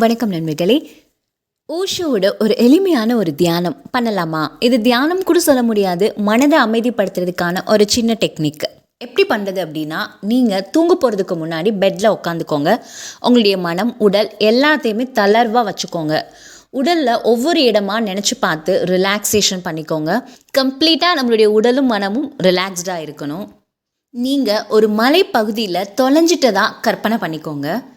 வணக்கம் நண்பர்களே. ஓஷோவோட ஒரு எளிமையான ஒரு தியானம் பண்ணலாமா? இது தியானம் கூட சொல்ல முடியாது மனதை அமைதிப்படுத்துறதுக்கான ஒரு சின்ன டெக்னிக் எப்படி பண்ணுறது அப்படின்னா நீங்கள் தூங்க போகிறதுக்கு முன்னாடி பெட்டில் உட்காந்துக்கோங்க. உங்களுடைய மனம் உடல் எல்லாத்தையுமே தளர்வாக வச்சுக்கோங்க. உடலில் ஒவ்வொரு இடமா நினச்சி பார்த்து ரிலாக்ஸேஷன் பண்ணிக்கோங்க. கம்ப்ளீட்டாக நம்மளுடைய உடலும் மனமும் ரிலாக்ஸ்டாக இருக்கணும். நீங்கள் ஒரு மலைப்பகுதியில் தொலைஞ்சிட்டதாக கற்பனை பண்ணிக்கோங்க.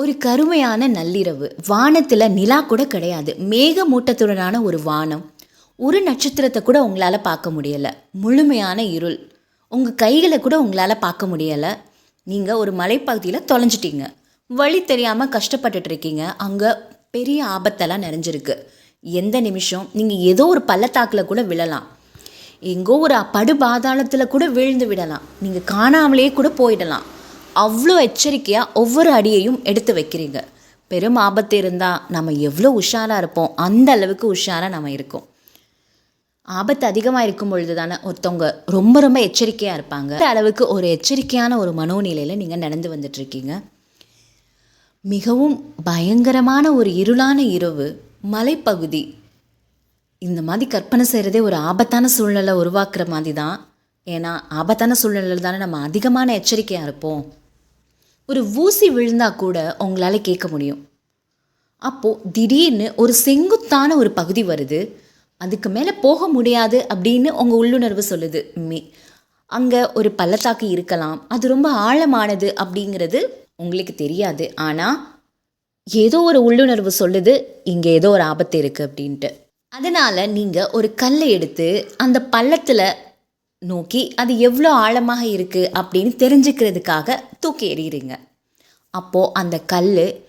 ஒரு கருமையான நள்ளிரவு. வானத்தில் நிலா கூட கிடையாது. மேகமூட்டத்துடனான ஒரு வானம். ஒரு நட்சத்திரத்தை கூட உங்களால் பார்க்க முடியலை. முழுமையான இருள். உங்கள் கைகளை கூட உங்களால் பார்க்க முடியலை. நீங்கள் ஒரு மலைப்பகுதியில் தொலைஞ்சிட்டீங்க. வழி தெரியாமல் கஷ்டப்பட்டுட்டு இருக்கீங்க. அங்கே பெரிய ஆபத்தெல்லாம் நிறைஞ்சிருக்கு. எந்த நிமிஷம்? நீங்கள் ஏதோ ஒரு பள்ளத்தாக்கில் கூட விழலாம். எங்கோ ஒரு படுபாதாளத்தில் கூட விழுந்து விடலாம். நீங்கள் காணாமலேயே கூட போயிடலாம். அவ்வளோ எச்சரிக்கையாக ஒவ்வொரு அடியையும் எடுத்து வைக்கிறீங்க. பெரும் ஆபத்து இருந்தால் நம்ம எவ்வளோ உஷாராக இருப்போம். அந்த அளவுக்கு உஷாராக நம்ம இருக்கோம். ஆபத்து அதிகமாக இருக்கும் பொழுது தானே ஒருத்தவங்க ரொம்ப ரொம்ப எச்சரிக்கையாக இருப்பாங்க. அந்த அளவுக்கு ஒரு எச்சரிக்கையான ஒரு மனோநிலையில் நீங்கள் நடந்து வந்துட்டுருக்கீங்க மிகவும் பயங்கரமான ஒரு இருளான இரவு மலைப்பகுதி. இந்த மாதிரி கற்பனை செய்கிறதே ஒரு ஆபத்தான சூழ்நிலை உருவாக்குற மாதிரி தான். ஏன்னா ஆபத்தான சூழ்நிலையில் தானே நம்ம அதிகமான எச்சரிக்கையாக இருப்போம். ஒரு ஊசி விழுந்தா கூட உங்களால் கேட்க முடியும். அப்போது திடீர்னு ஒரு செங்குத்தான ஒரு பகுதி வருது. அதுக்கு மேலே போக முடியாது அப்படின்னு உங்கள் உள்ளுணர்வு சொல்லுது மே அங்கே ஒரு பள்ளத்தாக்கு இருக்கலாம். அது ரொம்ப ஆழமானது அப்படிங்கிறது உங்களுக்கு தெரியாது. ஆனால் ஏதோ ஒரு உள்ளுணர்வு சொல்லுது. இங்கே ஏதோ ஒரு ஆபத்து இருக்குது அப்படின்ட்டு. அதனால் நீங்கள் ஒரு கல்லை எடுத்து அந்த பள்ளத்தில் நோக்கி அது எவ்வளோ ஆழமாக இருக்குது அப்படின்னு தெரிஞ்சுக்கிறதுக்காக தூக்கி எறிகிறீங்க அப்போது அந்த கல்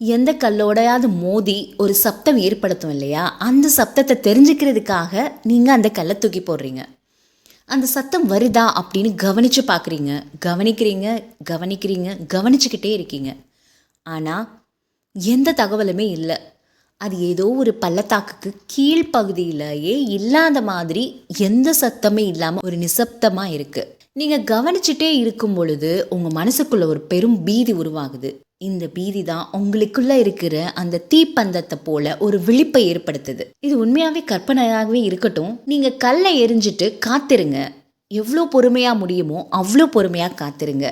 எந்த கல்லோடையாவது மோதி ஒரு சப்தம் ஏற்படுத்தும் இல்லையா? அந்த சப்தத்தை தெரிஞ்சுக்கிறதுக்காக நீங்கள் அந்த கல்லை தூக்கி போடுறீங்க. அந்த சத்தம் வருதா அப்படின்னு கவனித்து பார்க்குறீங்க கவனிக்கிறீங்க கவனிக்கிறீங்க கவனிச்சுக்கிட்டே இருக்கீங்க. ஆனால் எந்த தகவலுமே இல்லை. அது ஏதோ ஒரு பள்ளத்தாக்குக்கு கீழ்ப்பகுதியிலேயே இல்லாத மாதிரி எந்த சத்தமே இல்லாமல் ஒரு நிசப்தமாக இருக்குது நீங்கள் கவனிச்சுட்டே இருக்கும் பொழுது உங்கள் மனசுக்குள்ளே ஒரு பெரும் பீதி உருவாகுது. இந்த பீதி தான் உங்களுக்குள்ளே இருக்கிற அந்த தீப்பந்தத்தை போல ஒரு விழிப்பை ஏற்படுத்துது. இது உண்மையாகவே கற்பனையாகவே இருக்கட்டும். நீங்கள் கல்லை எரிஞ்சிட்டு காத்திருங்க. எவ்வளோ பொறுமையாக முடியுமோ அவ்வளோ பொறுமையாக காத்திருங்க.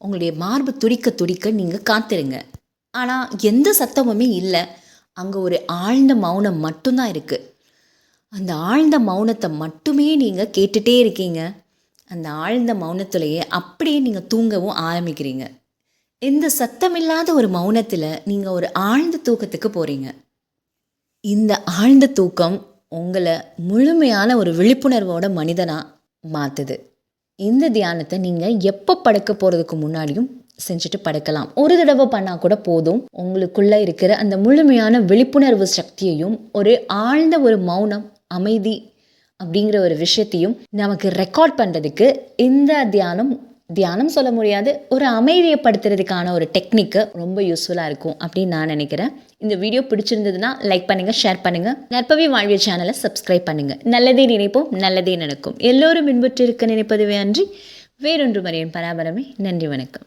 உங்களுடைய மார்பு துடிக்க துடிக்க நீங்கள் காத்திருங்க. ஆனால் எந்த சத்தமுமே இல்லை. அங்கே ஒரு ஆழ்ந்த மௌனம் மட்டும்தான் இருக்குது அந்த ஆழ்ந்த மௌனத்தை மட்டுமே நீங்கள் கேட்டுகிட்டே இருக்கீங்க. அந்த ஆழ்ந்த மௌனத்துலேயே அப்படியே நீங்கள் தூங்கவும் ஆரம்பிக்கிறீங்க. இந்த சத்தமில்லாத ஒரு மௌனத்தில் நீங்கள் ஒரு ஆழ்ந்த தூக்கத்துக்கு போகிறீங்க இந்த ஆழ்ந்த தூக்கம் உங்களை முழுமையான ஒரு விழிப்புணர்வோட மனிதனாக மாற்றுது இந்த தியானத்தை நீங்கள் எப்போ படுக்க போகிறதுக்கு முன்னாடியும் செஞ்சுட்டு படுக்கலாம். ஒரு தடவை பண்ணால் கூட போதும். உங்களுக்குள்ளே இருக்கிற அந்த முழுமையான விழிப்புணர்வு சக்தியையும் ஒரு ஆழ்ந்த ஒரு மௌனம் அமைதி அப்படிங்கிற ஒரு விஷயத்தையும் நமக்கு ரெக்கார்ட் பண்ணுறதுக்கு இந்த தியானம் தியானம் சொல்ல முடியாது. ஒரு அமைதியப்படுத்துறதுக்கான ஒரு டெக்னிக்கு ரொம்ப யூஸ்ஃபுல்லாக இருக்கும் அப்படின்னு நான் நினைக்கிறேன். இந்த வீடியோ பிடிச்சிருந்ததுன்னா லைக் பண்ணுங்கள் ஷேர் பண்ணுங்கள் நற்பவி வாழ்விய சேனலை சப்ஸ்கிரைப் பண்ணுங்கள் நல்லதே நினைப்போம் நல்லதே நடக்கும். எல்லோரும் இன்புற்றிருக்க நினைப்பதுவே அன்றி வேறொன்று மறையின் பராபரமே. நன்றி வணக்கம்.